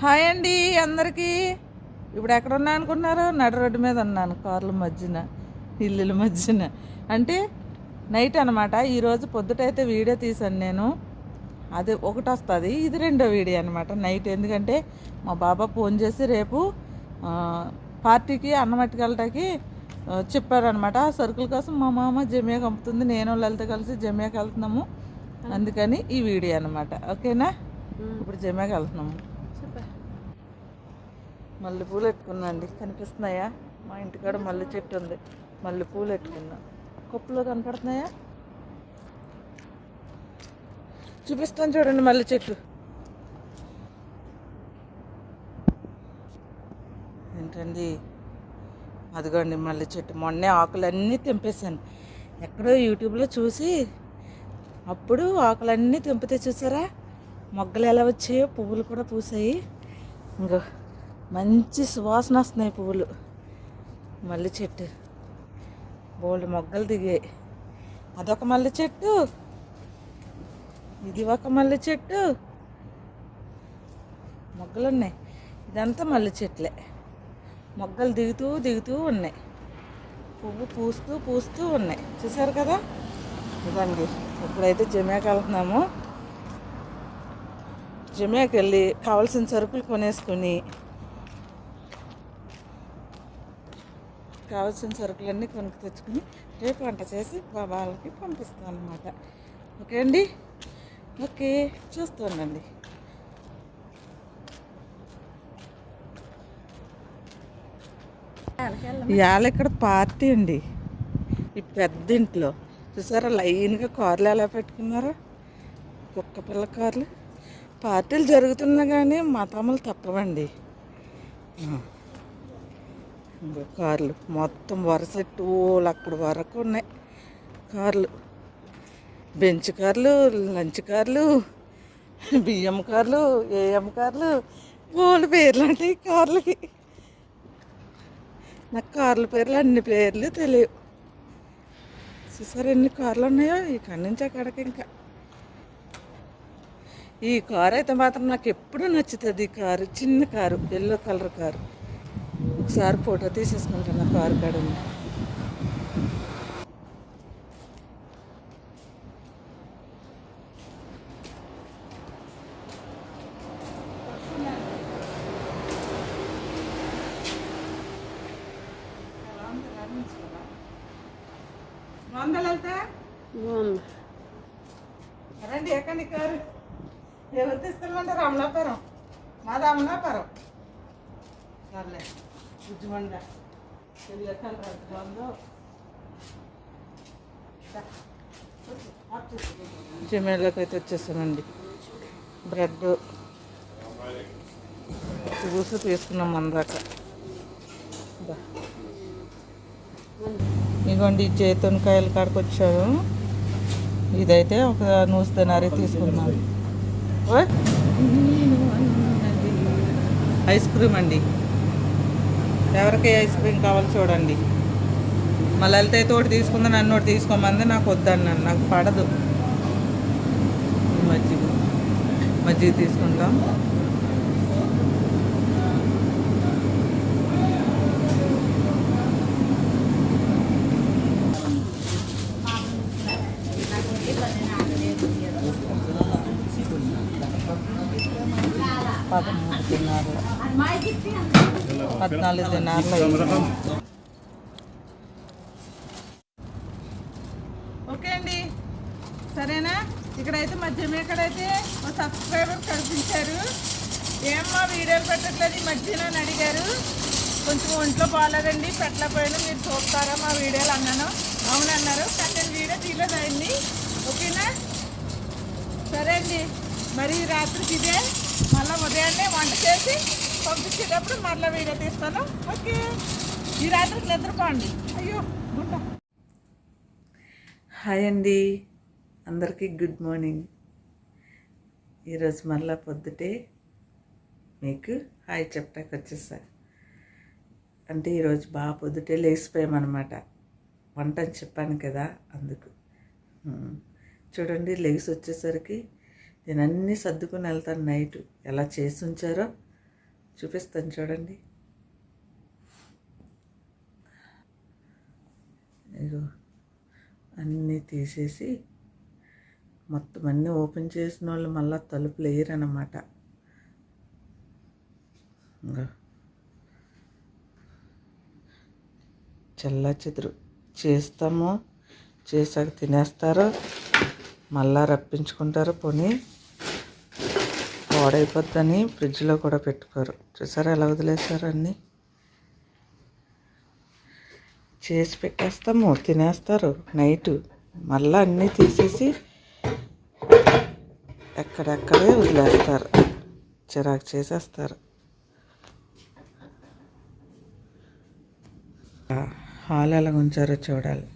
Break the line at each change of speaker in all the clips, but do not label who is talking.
Hi అండి అందరికీ. ఇప్పుడు ఎక్కడ ఉన్నా అనుకున్నారు నడు రోడ్డు మీద ఉన్నాను కార్ల మధ్యన ఇల్లుల మధ్యన. అంటే నైట్ అనమాట ఈరోజు పొద్దుటైతే వీడియో తీసాను నేను. అది ఒకటి వస్తుంది ఇది రెండో వీడియో అనమాట నైట్ ఎందుకంటే మా బాబా ఫోన్ చేసి రేపు పార్టీకి అన్నమట్టుకెళ్ళటానికి చెప్పారనమాట ఆ సరుకుల కోసం మా మామ జమియా పంపుతుంది నేను లలిత కలిసి జమియాకి వెళ్తున్నాము. అందుకని ఈ వీడియో అనమాట ఓకేనా? ఇప్పుడు జమియాకి వెళ్తున్నాము. మల్లె పూలు ఎట్టుకున్నాండి కనిపిస్తున్నాయా? మా ఇంటికాడ మల్లె చెట్టు ఉంది మల్లె పూలు ఎట్టుకున్నా కొప్పులో కనపడుతున్నాయా? చూపిస్తాను చూడండి మల్లె చెట్టు ఏంటండి? అదిగోండి మల్లె చెట్టు. మొన్నే ఆకులన్నీ తెంపేశాను. ఎక్కడో యూట్యూబ్లో చూసి అప్పుడు ఆకులన్నీ తెంపితే చూసారా? మొగ్గలు ఎలా వచ్చాయో పువ్వులు కూడా పూసాయి. ఇంకో మంచి సువాసన వస్తున్నాయి పువ్వులు. మల్లె చెట్టు. బోల్డ్ మొగ్గలు దిగాయి. అదొక మల్లె చెట్టు. ఇది ఒక మల్లె చెట్టు. మొగ్గలు ఉన్నాయి. ఇదంతా మల్లె చెట్లే. మొగ్గలు దిగుతూ దిగుతూ ఉన్నాయి. పువ్వు పూస్తూ పూస్తూ ఉన్నాయి. చూసారు కదా? ఇదండి. ఇప్పుడైతే జమాకి వెళ్తున్నాము. జమేకి వెళ్ళి కావాల్సిన సరుకులు కొనేసుకొని కావాల్సిన సరుకులన్నీ కొనుక్కు తెచ్చుకుని రేపు వంట చేసి వాళ్ళకి పంపిస్తాను అనమాట ఓకే అండి? ఓకే చూస్తానండి ఇవాళ ఇక్కడ పార్టీ అండి. ఈ పెద్ద ఇంట్లో. చూసారా లైన్గా కార్లు ఎలా పెట్టుకున్నారు? కుక్క పిల్ల కార్లు. పార్టీలు జరుగుతున్నా కానీ మతములు తప్పవండి ఇంకో కార్లు. మొత్తం వరుస టోలు అక్కడ వరకు ఉన్నాయి. కార్లు. బెంచ్ కార్లు లంచ్ కార్లు బియ్యం కార్లు ఏఎం కార్లు గోల్డ్ పేర్లు అంటే ఈ కార్లకి. నాకు కార్ల పేర్లు అన్ని పేర్లు తెలియవు. చూసారు ఎన్ని కార్లు ఉన్నాయో? ఇక్కడి నుంచి అక్కడికి ఇంకా. ఈ కారు అయితే మాత్రం నాకు ఎప్పుడూ నచ్చుతుంది ఈ కారు. చిన్న కారు ఎల్లో కలర్ కారు. ఒకసారి ఫోటో తీసేసుకుంటాను ఆ కారు కాడ ఉంది. రండి ఎక్కండి కారు. ఎవరు తీసుకెళ్ళమంటారు? అమలాపురం. మాది అమలాపురం. సర్లే. బుజ్జిమండ అయితే వచ్చేసానండి. బ్రెడ్. జ్యూస్ తీసుకున్నాం అందాక ఇదిగోండి ఈ చేతునకాయల కాడికి వచ్చాను. ఇదైతే ఒక నూస్ తినారీ తీసుకున్నాను. ఐస్ క్రీమ్ అండి. ఎవరికి ఐస్ క్రీమ్ కావాలో చూడండి. మా లలిత అయితే ఒకటి తీసుకుంది నన్ను ఒకటి తీసుకోమంది నాకు వద్దన్నాను నాకు పడదు. మజ్జిగ మజ్జిగ తీసుకుంటాం. పద్నాలుగు తిన్నారులు ఓకే అండి. సరేనా? ఇక్కడైతే మా జమీకడైతే ఓ సబ్స్క్రైబర్ కల్పించారు ఏమ్మా వీడియోలు పెట్టట్లేదు ఈ మధ్యన అని అడిగారు. కొంచెం ఒంట్లో బాగాలేదండి. పెట్టలేకపోయినా. మీరు చూస్తారా మా వీడియోలు అన్నాను. అవునన్నారు కానీ నేను వీడియో తీయలేదండి. ఓకేనా? సరే అండి. మరి రాత్రికి ఇదే. మళ్ళీ ఉదయాన్నే వంట చేసి పంపించేటప్పుడు మళ్ళీ వీడియో తీస్తాను. ఓకే. ఈ రాత్రికి నిద్రపోండి అయ్యో గుండ హాయ్ అండి. అందరికీ గుడ్ మార్నింగ్. ఈరోజు మళ్ళా పొద్దుటే మీకు హాయ్ చెప్పడానికి వచ్చేసా. అంటే ఈరోజు బాగా పొద్దుటే లేచిపోయామన్నమాట. వంట అని చెప్పాను కదా అందుకు. చూడండి లెగిసి వచ్చేసరికి నేను అన్నీ సర్దుకుని వెళ్తాను నైట్. ఎలా చేసి ఉంచారో చూపిస్తాను చూడండి. ఇగో అన్నీ తీసేసి మొత్తం అన్నీ ఓపెన్ చేసిన వాళ్ళు మళ్ళీ తలుపులు వేయరన్నమాట. చల్లా చెదురు. చేస్తాము. చేసాక తినేస్తారు మళ్ళా రప్పించుకుంటారు పోనీ. పాడైపోద్దని ఫ్రిడ్జ్లో కూడా పెట్టుకోరు. చూసారా ఎలా వదిలేస్తారు అన్నీ? చేసి పెట్టేస్తాము తినేస్తారు. నైటు మళ్ళీ అన్నీ తీసేసి ఎక్కడెక్కడే వదిలేస్తారు. చిరాకు చేసేస్తారు. హాల్ ఎలా ఉంచారో చూడాలి.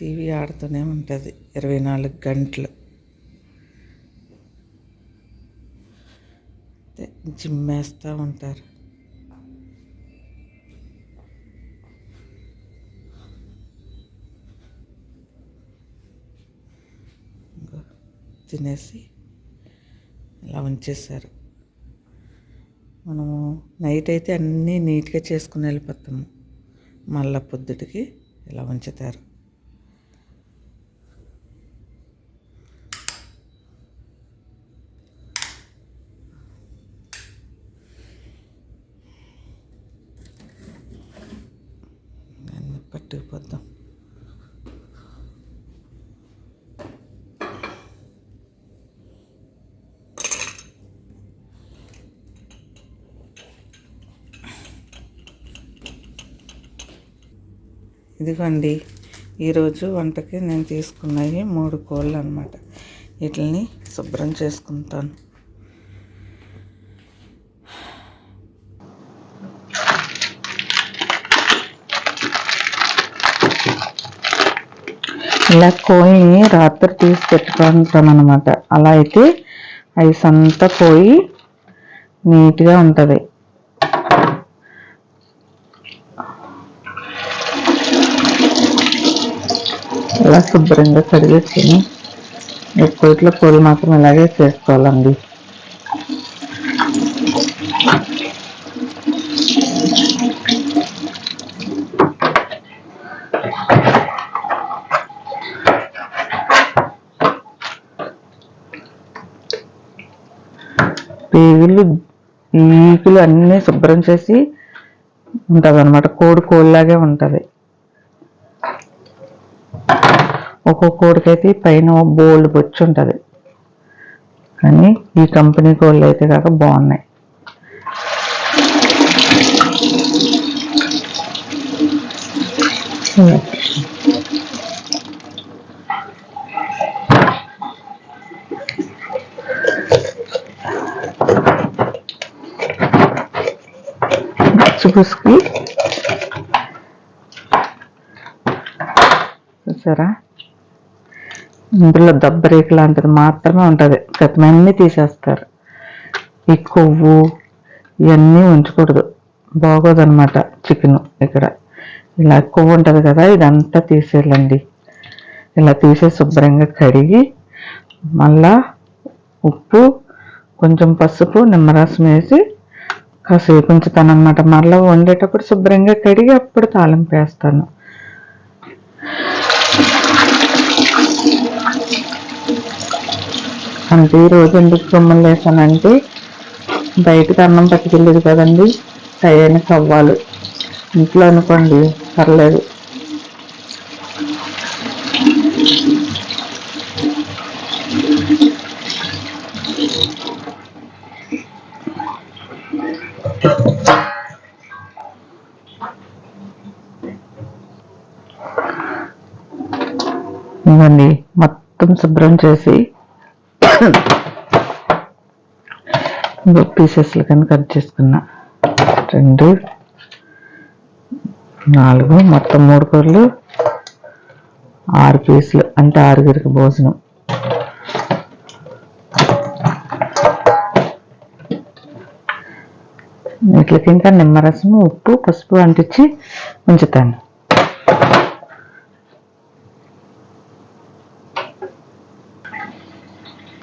టీవీ ఆడుతూనే ఉంటుంది ఇరవై నాలుగు గంటలు. జిమ్ వేస్తూ ఉంటారు. తినేసి ఇలా ఉంచేసారు మనము నైట్ అయితే అన్నీ నీట్గా చేసుకుని వెళ్ళిపోతాము. మళ్ళా పొద్దుటికి ఇలా ఉంచుతారు. అన్నీ పట్టుకుపోద్దాం ఇదిగోండి ఈరోజు వంటకి నేను తీసుకున్నవి మూడు కోళ్ళు అనమాట వీటిని శుభ్రం చేసుకుంటాను. ఇలా కోయిని రాత్రి తీసి పెట్టుకుంటాం అనమాట అలా అయితే ఐస్ అంతా పోయి నీట్గా ఉంటుంది. ఇలా శుభ్రంగా కడిగేసుకుని ఎక్కువ ఇట్లా పూలు మాత్రం ఇలాగే చేసుకోవాలండి. నీళ్ళు ఈకులు అన్నీ శుభ్రం చేసి ఉంటుంది అనమాట కోడి కోడిలాగే ఉంటుంది. ఒక్కో కోడికైతే పైన బోల్డ్ బొచ్చు ఉంటుంది. కానీ ఈ కంపెనీ కోళ్ళు అయితే కాక బాగున్నాయి. పుసుకి చూసారా? ఇందులో దబ్బరేకు లాంటిది మాత్రమే ఉంటుంది. ప్రతిమన్నీ తీసేస్తారు. ఈ కొవ్వు ఇవన్నీ ఉంచకూడదు. బాగోదు అనమాట చికెన్ ఇక్కడ. ఇలా కొవ్వు ఉంటుంది కదా ఇదంతా తీసేయాలండి. ఇలా తీసే శుభ్రంగా కడిగి మళ్ళా ఉప్పు కొంచెం పసుపు నిమ్మరసం వేసి కాసేపు ఉంచుతాను అనమాట వండేటప్పుడు శుభ్రంగా కడిగి అప్పుడు తాలింపు వేస్తాను అంటే ఈరోజు ఎందుకు బొమ్మలు వేసానంటే బయటకు అన్నం పట్టుకెళ్ళేది కదండి టైంకి అవ్వాలి ఇంట్లో అనుకోండి పర్లేదు. అండి మొత్తం శుభ్రం చేసి పీసెస్లు కానీ కట్ చేసుకున్నా రెండు నాలుగు మొత్తం మూడు కూరలు ఆరు పీసులు అంటే ఆరుగురికి భోజనం. వీటికి ఇంకా నిమ్మరసం ఉప్పు పసుపు అంటించి ఉంచుతాను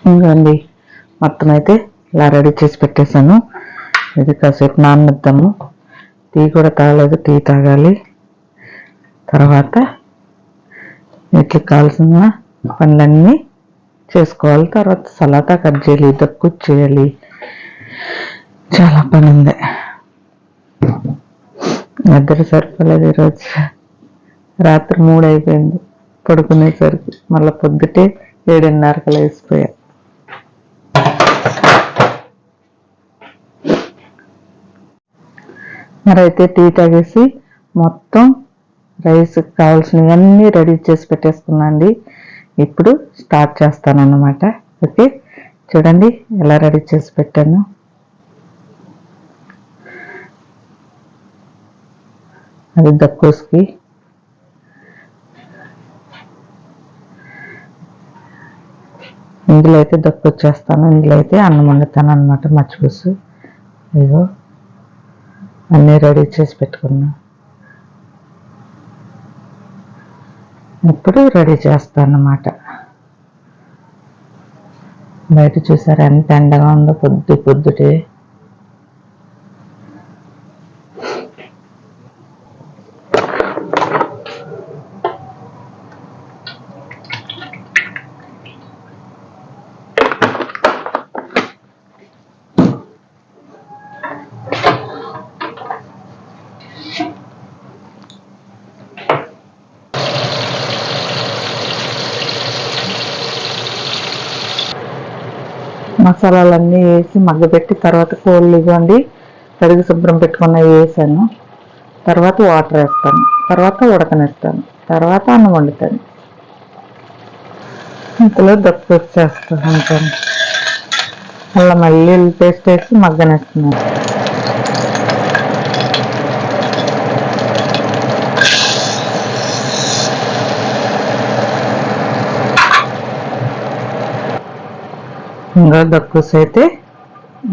ఇంకండి మొత్తం అయితే ఇలా రెడీ చేసి పెట్టేశాను. ఇది కాసేపు నాననిద్దాము. టీ కూడా తాగలేదు టీ తాగాలి. తర్వాత వీటికి కావాల్సిన పనులన్నీ చేసుకోవాలి. తర్వాత సలాతా కట్ చేయాలి దక్కు చేయాలి. చాలా పని ఉంది నిద్ర సరిపోలేదు ఈరోజు. రాత్రి మూడు అయిపోయింది పడుకునేసరికి మళ్ళీ పొద్దుటే ఏడున్నరకు మరి అయితే టీ తాగేసి మొత్తం రైస్ కావాల్సినవన్నీ రెడీ చేసి పెట్టేసుకున్నాండి. ఇప్పుడు స్టార్ట్ చేస్తాను అన్నమాట ఓకే? చూడండి ఎలా రెడీ చేసి పెట్టాను. అది దక్కోస్కి. ఇందులో అయితే దక్కొచ్చేస్తాను. ఇందులో అయితే అన్నం వండుతాను అనమాట మర్చిపోసు ఇదిగో. అన్నీ రెడీ చేసి పెట్టుకున్నా. ఇప్పుడు రెడీ చేస్తాను అన్నమాట బయట చూసారా ఎంత ఎండగా ఉందో పొద్దు పొద్దుటే. మసాలాలన్నీ వేసి మగ్గబెట్టి తర్వాత కోళ్ళు ఇవ్వండి. కడిగి శుభ్రం పెట్టుకున్న వేసాను. తర్వాత వాటర్ వేస్తాను. తర్వాత ఉడకనిస్తాను. తర్వాత అన్నం వండుతాను. ఇంతలో దప్పు చేస్తాను అంటాను. మళ్ళీ మళ్ళీ పేస్ట్ వేసి మగ్గనేస్తున్నాను. ఇంకా దక్కుస్ అయితే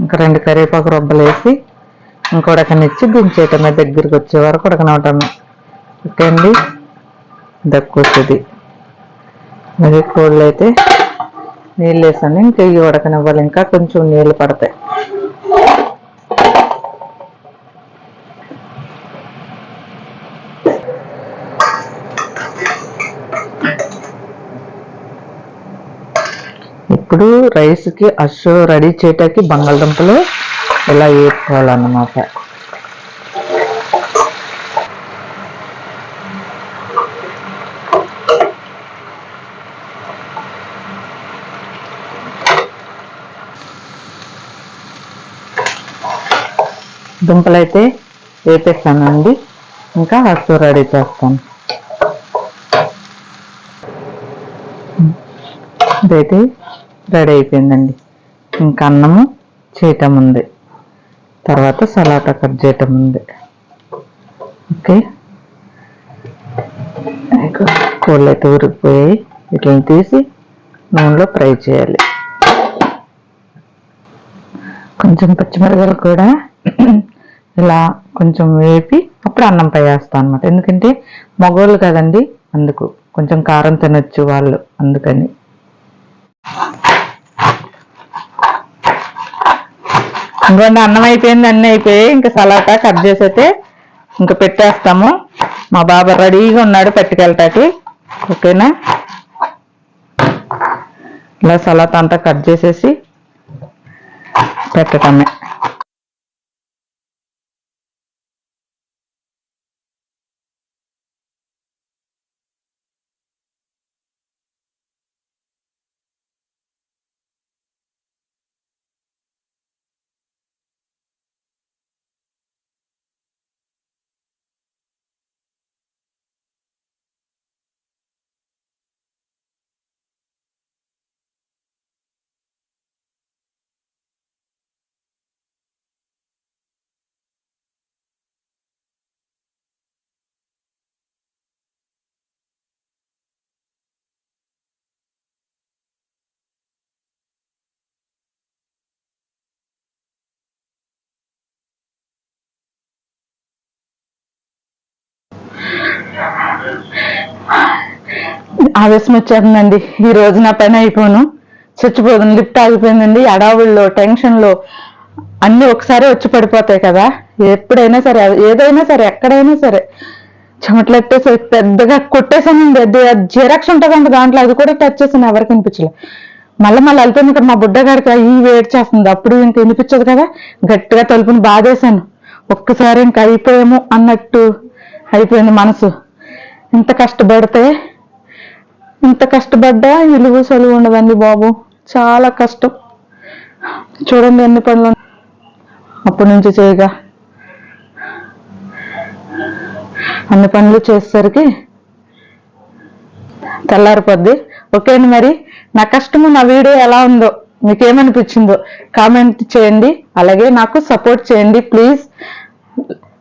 ఇంకా రెండు కరివేపాకు రొబ్బలు వేసి ఇంకా ఉడకనిచ్చి దించేయటమే దగ్గరికి వచ్చే వరకు ఉడకనవటమే ఓకే అండి దక్కుస్ మరి కోళ్ళు అయితే నీళ్ళు వేసాను ఇంకా ఇవి ఉడకనివ్వాలి. ఇంకా కొంచెం నీళ్ళు పడతాయి. ఇప్పుడు రైస్కి అషో రెడీ చేయటానికి బంగాళదుంపలు ఇలా వేసుకోవాలన్నమాట అయితే వేపేస్తానండి. ఇంకా అషో రెడీ చేస్తాను. ఇదైతే రెడీ అయిపోయిందండి ఇంకా అన్నము చేయటం ఉంది తర్వాత సలాటా కట్ చేయటం ఉంది ఓకే. కోళ్ళు అయితే ఉరికిపోయాయి. వీటిని తీసి నూనెలో ఫ్రై చేయాలి. కొంచెం పచ్చిమిరపకాయలు కూడా ఇలా కొంచెం వేపి అప్పుడు అన్నం పై వేస్తాను అనమాట ఎందుకంటే మగోళ్ళు కదండి అందుకు. కొంచెం కారం తినొచ్చు వాళ్ళు అందుకని. ఇంకోండి అన్నం అయిపోయింది అన్నీ అయిపోయి ఇంకా సలాటా కట్ చేసి అయితే ఇంకా పెట్టేస్తాము. మా బాబా రెడీగా ఉన్నాడు పట్టుకెళ్ళటానికి. ఓకేనా? ఇలా సలాత అంతా కట్ చేసేసి పెట్టటమే. ఆవేశం వచ్చేస్తుందండి. ఈ రోజు నా పని అయిపోను. చచ్చిపోతుంది లిఫ్ట్ ఆగిపోయిందండి. అడావుల్లో టెన్షన్లో అన్నీ ఒకసారి వచ్చి పడిపోతాయి కదా. ఎప్పుడైనా సరే అది ఏదైనా సరే ఎక్కడైనా సరే. చెమట్లెట్టేసి పెద్దగా కొట్టేసానండి. అది జిరాక్స్ ఉంటుందండి దాంట్లో. అది కూడా టచ్ చేసాను ఎవరికి వినిపించలే మళ్ళీ మళ్ళీ వెళ్తుంది ఇక్కడ మా బుడ్డగాడికి. ఈ వేడి చేస్తుంది. అప్పుడు ఇంక వినిపించదు కదా. గట్టిగా తలుపుని బాధేశాను. ఒక్కసారి ఇంక అయిపోయాము అన్నట్టు అయిపోయింది మనసు. ఇంత కష్టపడితే ఇంత కష్టపడ్డా ఇలుగు సలువు ఉండదండి బాబు. చాలా కష్టం. చూడండి ఎన్ని పనులు అప్పటి నుంచి చేయగా. అన్ని పనులు చేసేసరికి తెల్లారిపోద్ది. ఓకే అండి మరి నా కష్టము నా వీడియో ఎలా ఉందో మీకు ఏమనిపించిందో కామెంట్ చేయండి. అలాగే నాకు సపోర్ట్ చేయండి ప్లీజ్.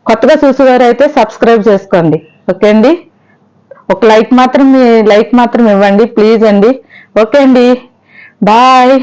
కొత్తగా చూసేవారు అయితే సబ్స్క్రైబ్ చేసుకోండి. ఓకే అండి? ఒక లైక్ మాత్రం లైక్ మాత్రం ఇవ్వండి ప్లీజ్ అండి. ఓకే అండి. బాయ్.